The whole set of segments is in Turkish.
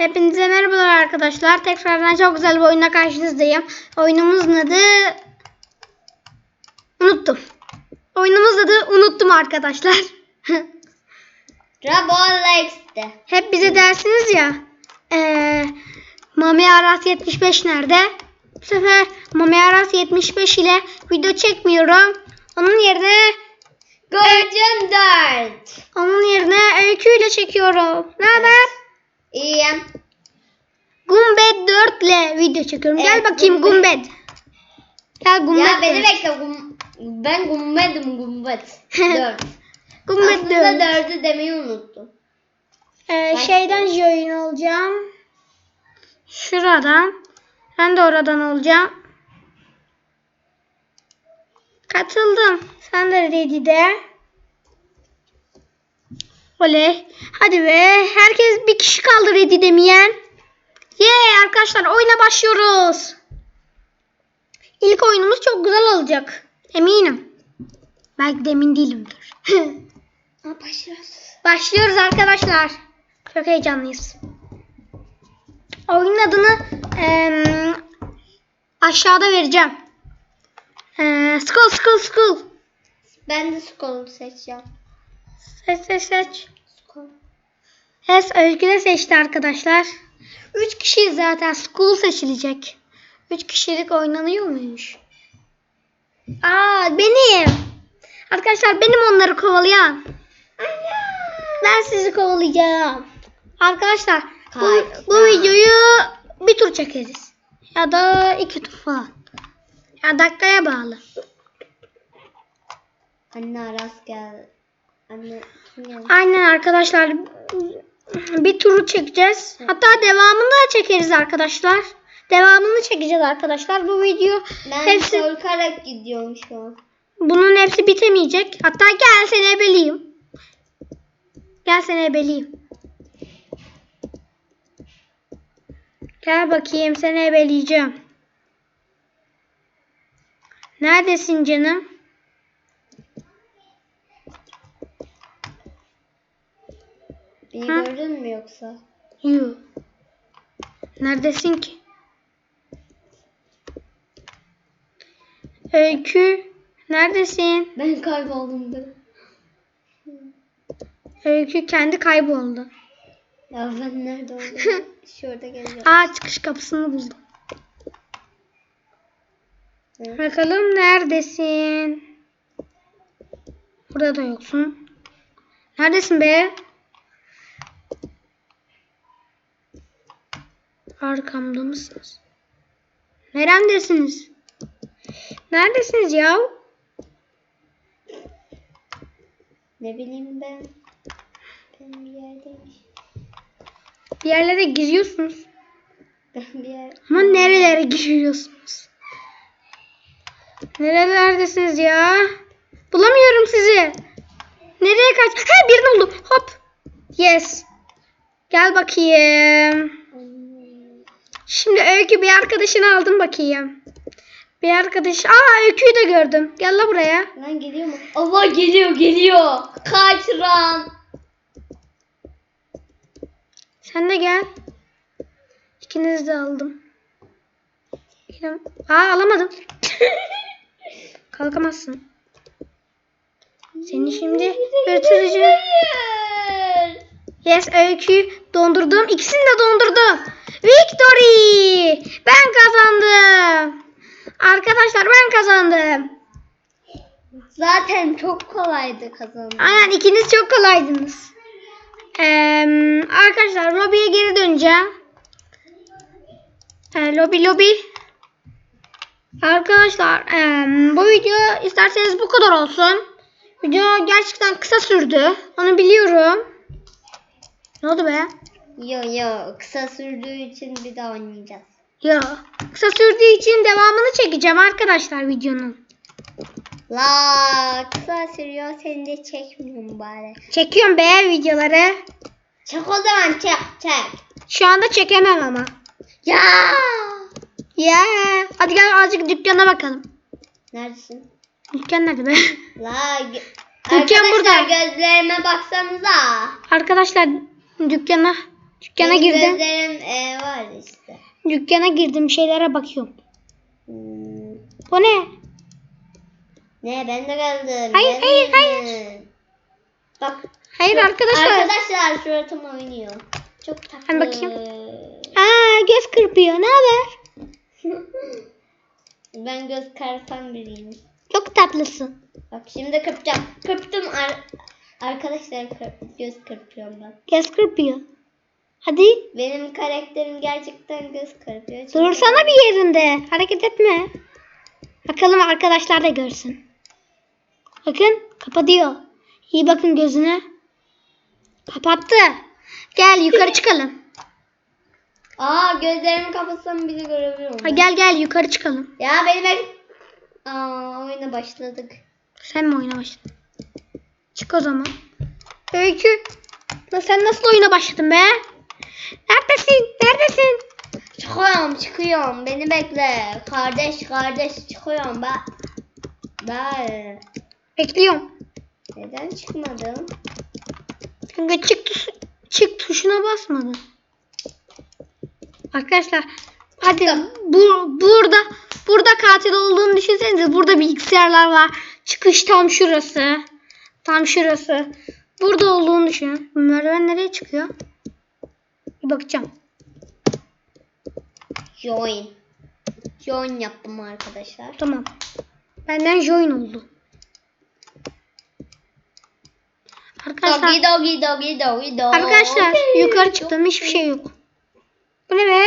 Hepinize merhabalar arkadaşlar. Tekrardan çok güzel bir oyunla karşınızdayım. Oyunumuzun adı... Unuttum. Oyunumuz adı unuttum arkadaşlar. Robolex'te. Hep bize dersiniz ya. Eee Mami Aras 75 nerede? Bu sefer Mami Aras 75 ile video çekmiyorum. Onun yerine Guardian 4. onun yerine öykü ile çekiyorum. Ne haber? İyiyim. Gumbed 4 ile video çekiyorum. Gel Evet, bakayım Gumbed. Gumbed. Gel Gumbed. Ya beni 4. bekle. Gum ben gumbedim gumbet. 4. Gumbed Aslında 4. 4'ü demeyi unuttum. Ee, şeyden join olacağım. Şuradan. Ben de oradan olacağım. Katıldım. Sen de dedi de. Oley. Hadi be. Herkes bir kişi kaldı ready demeyen. Yeah arkadaşlar oyuna başlıyoruz. İlk oyunumuz çok güzel olacak. Eminim. Belki de emin değilimdir. Başlıyoruz. Başlıyoruz arkadaşlar. Çok heyecanlıyız. Oyunun adını eee, aşağıda vereceğim. Eee school school school. Ben de Skull'u seçeceğim. Seç seç seç. Skull. Yes Özgü de seçti arkadaşlar. 3 kişiyiz zaten. School seçilecek. 3 kişilik oynanıyor muymuş? Aa benim. Arkadaşlar benim onları kovalayan. Ben sizi kovalayacağım. Arkadaşlar bu, bu videoyu bir tur çekeriz. Ya da iki tur falan. Ya dakikaya bağlı. Anne Aras gel. Anne kim geldi? Aynen arkadaşlar. Bir turu çekeceğiz. Hatta devamını da çekeriz arkadaşlar. Devamını çekeceğiz arkadaşlar. Bu video Ben hepsi korkarak gidiyorum şu an. bunun hepsi bitemeyecek. Hatta gel seni ebeleyim. Gel seni ebeleyim. Gel bakayım seni ebeleyeceğim. Neredesin canım? Gördün mü yoksa? Yoo. Neredesin ki? Öykü. Neredesin? Ben kayboldum da. Öykü kendi kayboldu. Ya ben nerede oldum? Şurada geliyorum. Aa çıkış kapısını buldum. Hı. Bakalım neredesin? Burada da yoksun. Neredesin be? Arkamda mısınız? Neremdesiniz? Neredesiniz ya? Ne bileyim ben. Ben bir yerdeyim. Bir yerlere giriyorsunuz. Ben bir yer... Ama nerelere giriyorsunuz? Nerelerdesiniz ya? Bulamıyorum sizi. Nereye kaç? Ha birini buldum. Hop. Yes. Gel bakayım. Şimdi Öykü bir arkadaşını aldım bakayım. Bir arkadaş. Aa Öykü'yü de gördüm. Gel la buraya. Lan geliyor mu? Allah geliyor geliyor. Kaç ran. Sen de gel. İkinizi de aldım. Aa alamadım. Kalkamazsın. Seni şimdi götüreceğim. Yes öyküyü dondurdum. İkisini de dondurdum. Victory! Ben kazandım. Arkadaşlar ben kazandım. Zaten çok kolaydı kazanmak. Aynen ikiniz çok kolaydınız. Ee, arkadaşlar lobiye geri döneceğim. Ee, lobi lobi. Arkadaşlar ee, bu video isterseniz bu kadar olsun. Video gerçekten kısa sürdü. Onu biliyorum. Ne oldu be? Yo yo kısa sürdüğü için bir daha oynayacağız. Ya kısa sürdüğü için devamını çekeceğim arkadaşlar videonun. La kısa sürüyor seni de çekmiyorum bari. Çekiyorum be videoları. Çek o zaman çek çek. Şu anda çekemem ama. Ya. Ya hadi gel azıcık dükkana bakalım. Neredesin? Dükkan nerede be? La Dükkan Arkadaşlar burada. gözlerime baksanıza. Arkadaşlar dükkana Dükkana Benim girdim. Gözlerim e, var işte. Dükkana girdim. Şeylere bakıyorum. Hmm. Bu ne? Ne ben de geldim. Hayır, hayır, hayır. Bak. Hayır şu- arkadaşlar. Arkadaşlar suratım oynuyor. Çok tatlı. Ben bakayım. Aa göz kırpıyor. Ne haber? ben göz karpan biriyim. Çok tatlısın. Bak şimdi kırpacağım. Kırptım ar- arkadaşlar kır- göz kırpıyorum ben. Göz kırpıyor. Hadi. Benim karakterim gerçekten göz kırpıyor. Çünkü- Dursana bir yerinde. Hareket etme. Bakalım arkadaşlar da görsün. Bakın kapatıyor. İyi bakın gözüne. Kapattı. Gel yukarı çıkalım. Aa gözlerimi kapatsam bile görebiliyorum. Ha, gel gel yukarı çıkalım. Ya benim el... Aa oyuna başladık. Sen mi oyuna başladın? Çık o zaman. Öykü. Sen nasıl oyuna başladın be? Neredesin? Neredesin? Çıkıyorum çıkıyorum beni bekle. Kardeş kardeş çıkıyorum ben. Ben Bekliyorum. neden çıkmadım? Kanka çık, çık tuşuna basmadın. Arkadaşlar hadi bu, burada burada katil olduğunu düşünsenize burada bilgisayarlar var. Çıkış tam şurası. Tam şurası. Burada olduğunu düşünün. Merdiven nereye çıkıyor? Bakacağım. Join. Join yaptım arkadaşlar. Tamam. Benden join oldu. Arkadaşlar, Doggy doggy doggy doggy dog. arkadaşlar yukarı çıktım. Hiçbir şey yok. Bu ne be?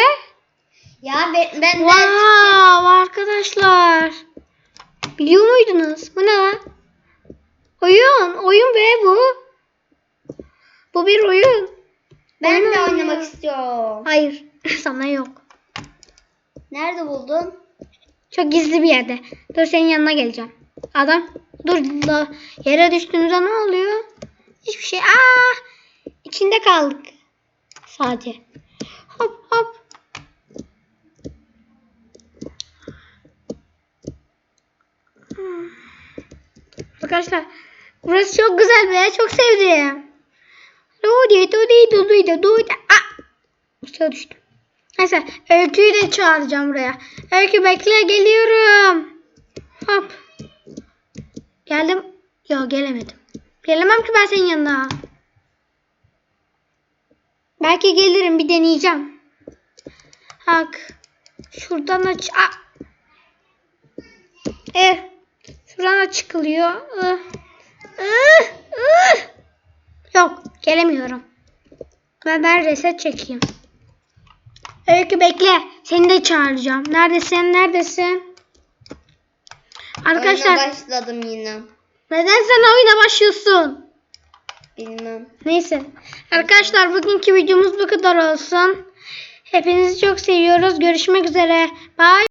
Ya ben, ben Wow arkadaşlar. Biliyor muydunuz? Bu ne lan? Oyun. Oyun be bu. Bu bir oyun. Ben de oynamak istiyorum. Hayır. Sana yok. Nerede buldun? Çok gizli bir yerde. Dur senin yanına geleceğim. Adam. Dur. Da, yere düştüğümüzde ne oluyor? Hiçbir şey. Aa! İçinde kaldık. Sadece. Hop hop. Hmm. Arkadaşlar burası çok güzel be. Çok sevdim. Dudi dudi dudi dudi. Aa! Aşağı düştüm. Neyse Öykü'yü de çağıracağım buraya. Öykü bekle geliyorum. Hop. Geldim. Yok gelemedim. Gelemem ki ben senin yanına. Belki gelirim bir deneyeceğim. Bak. Şuradan aç. Aa. Eh. Şuradan da çıkılıyor. Ih. Ih, ih. Yok gelemiyorum. Ben, ben reset çekeyim. Öykü bekle. Seni de çağıracağım. Neredesin? Neredesin? Arkadaşlar Oyuna başladım yine. neden sen oyuna başlıyorsun? Bilmem. Neyse. Arkadaşlar bugünkü videomuz bu kadar olsun. Hepinizi çok seviyoruz. Görüşmek üzere. Bye.